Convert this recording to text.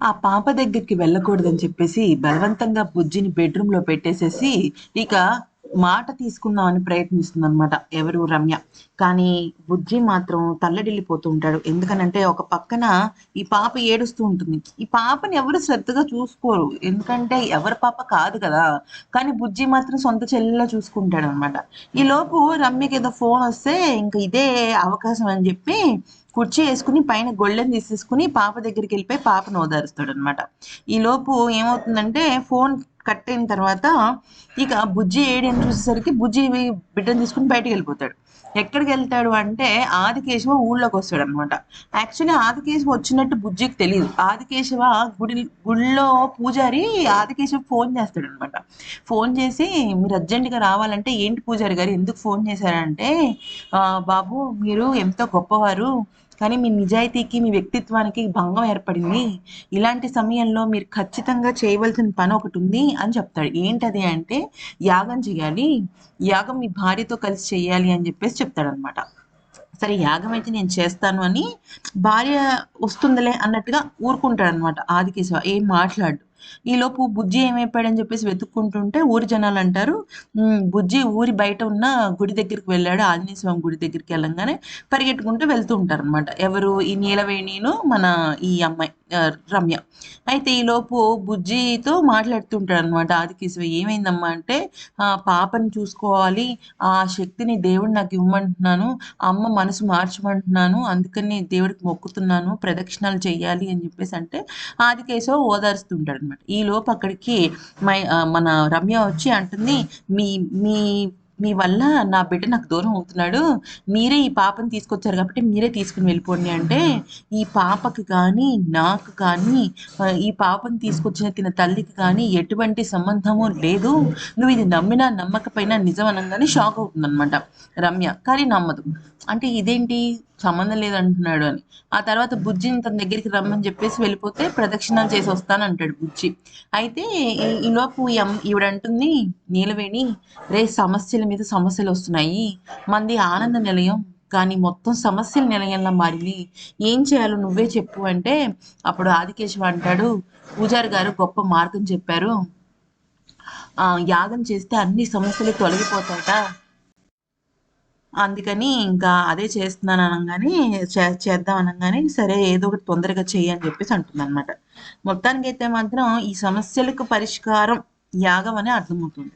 ఆ పాప దగ్గరికి వెళ్ళకూడదని చెప్పేసి బలవంతంగా బుజ్జిని బెడ్రూమ్లో పెట్టేసేసి ఇక మాట తీసుకుందామని ప్రయత్నిస్తుంది అనమాట ఎవరు రమ్య. కానీ బుజ్జి మాత్రం తల్లడిల్లిపోతూ ఉంటాడు. ఎందుకనంటే ఒక పక్కన ఈ పాప ఏడుస్తూ ఉంటుంది. ఈ పాపని ఎవరు శ్రద్ధగా చూసుకోరు. ఎందుకంటే ఎవరి పాప కాదు కదా. కానీ బుజ్జి మాత్రం సొంత చెల్లెలా చూసుకుంటాడు అనమాట ఈ లోపు రమ్యకి ఏదో ఫోన్ వస్తే ఇంకా ఇదే అవకాశం అని చెప్పి కుర్చీ వేసుకుని పైన గొళ్ళెని తీసేసుకుని పాప దగ్గరికి వెళ్ళిపోయి పాపను ఓదారుస్తాడు అనమాట ఈ లోపు ఏమవుతుందంటే ఫోన్ కట్ అయిన తర్వాత ఇక బుజ్జి ఏడని చూసేసరికి బుజ్జి బిడ్డను తీసుకుని బయటకు వెళ్ళిపోతాడు. ఎక్కడికి వెళ్తాడు అంటే ఆదికేశవ ఊళ్ళోకి వస్తాడు అనమాట యాక్చువల్లీ ఆదికేశవ వచ్చినట్టు బుజ్జికి తెలియదు ఆదికేశవ గుడి గుడిలో పూజారి ఆదికేశవ ఫోన్ చేస్తాడు అనమాట ఫోన్ చేసి మీరు అర్జెంటుగా రావాలంటే ఏంటి పూజారి గారు? ఎందుకు ఫోన్ చేశారంటే బాబు మీరు ఎంతో గొప్పవారు. కానీ మీ నిజాయితీకి మీ వ్యక్తిత్వానికి భంగం ఏర్పడింది. ఇలాంటి సమయంలో మీరు ఖచ్చితంగా చేయవలసిన పని ఒకటి ఉంది అని చెప్తాడు. ఏంటది అంటే యాగం చేయాలి. యాగం మీ భార్యతో కలిసి చేయాలి అని చెప్పేసి చెప్తాడు అనమాట సరే యాగం అయితే నేను చేస్తాను అని భార్య వస్తుందిలే అన్నట్టుగా ఊరుకుంటాడు అనమాట ఆదికేశవ ఏం మాట్లాడు? ఈలోపు బుజ్జి ఏమైపోయాడని చెప్పేసి వెతుక్కుంటుంటే ఊరి జనాలు అంటారు బుజ్జి ఊరి బయట ఉన్న గుడి దగ్గరికి వెళ్ళాడు ఆంజనేయ స్వామి గుడి దగ్గరికి వెళ్ళంగానే పరిగెట్టుకుంటూ వెళ్తూ ఉంటారు అనమాట ఎవరు? ఈ నీలవేణిను మన ఈ అమ్మాయి రమ్య. అయితే ఈలోపు బుజ్జితో మాట్లాడుతుంటాడు అనమాట ఆదికేశవ ఏమైందమ్మా అంటే పాపని చూసుకోవాలి ఆ శక్తిని దేవుడు నాకు ఇవ్వమంటున్నాను అమ్మ మనసు మార్చమంటున్నాను అందుకని దేవుడికి మొక్కుతున్నాను ప్రదక్షిణాలు చేయాలి అని చెప్పేసి అంటే ఆదికేశవ ఓదారుస్తుంటాడు అనమాట ఈ లోపు అక్కడికి మన రమ్య వచ్చి అంటుంది మీ మీ మీ వల్ల నా బిడ్డ నాకు దూరం అవుతున్నాడు. మీరే ఈ పాపని తీసుకొచ్చారు కాబట్టి మీరే తీసుకుని వెళ్ళిపోండి. అంటే ఈ పాపకి కానీ నాకు కానీ ఈ పాపను తీసుకొచ్చిన తిన తల్లికి కానీ ఎటువంటి సంబంధము లేదు. నువ్వు ఇది నమ్మినా నమ్మకపోయినా నిజం అనగానే షాక్ అవుతుందన్నమాట రమ్య. కానీ నమ్మదు. అంటే ఇదేంటి? సంబంధం లేదంటున్నాడు అని. ఆ తర్వాత బుజ్జిని తన దగ్గరికి రమ్మని చెప్పేసి వెళ్ళిపోతే ప్రదక్షిణాలు చేసి వస్తాను అంటాడు బుజ్జి. అయితే ఈలోపు ఈవిడంటుంది నీలవేణి రే సమస్యల మీద సమస్యలు వస్తున్నాయి. మంది ఆనంద నిలయం కానీ మొత్తం సమస్యల నిలయంలో మారింది ఏం చేయాలో నువ్వే చెప్పు అంటే అప్పుడు ఆదికేశవ అంటాడు పూజారి గారు గొప్ప మార్గం చెప్పారు. యాగం చేస్తే అన్ని సమస్యలు తొలగిపోతాయట. అందుకని ఇంకా అదే చేస్తున్నాను అనగానే చేద్దాం అనగానే సరే ఏదో ఒకటి తొందరగా చెయ్యి అని చెప్పేసి అంటుంది అనమాట మొత్తానికి అయితే మాత్రం ఈ సమస్యలకు పరిష్కారం యాగం అని అర్థమవుతుంది.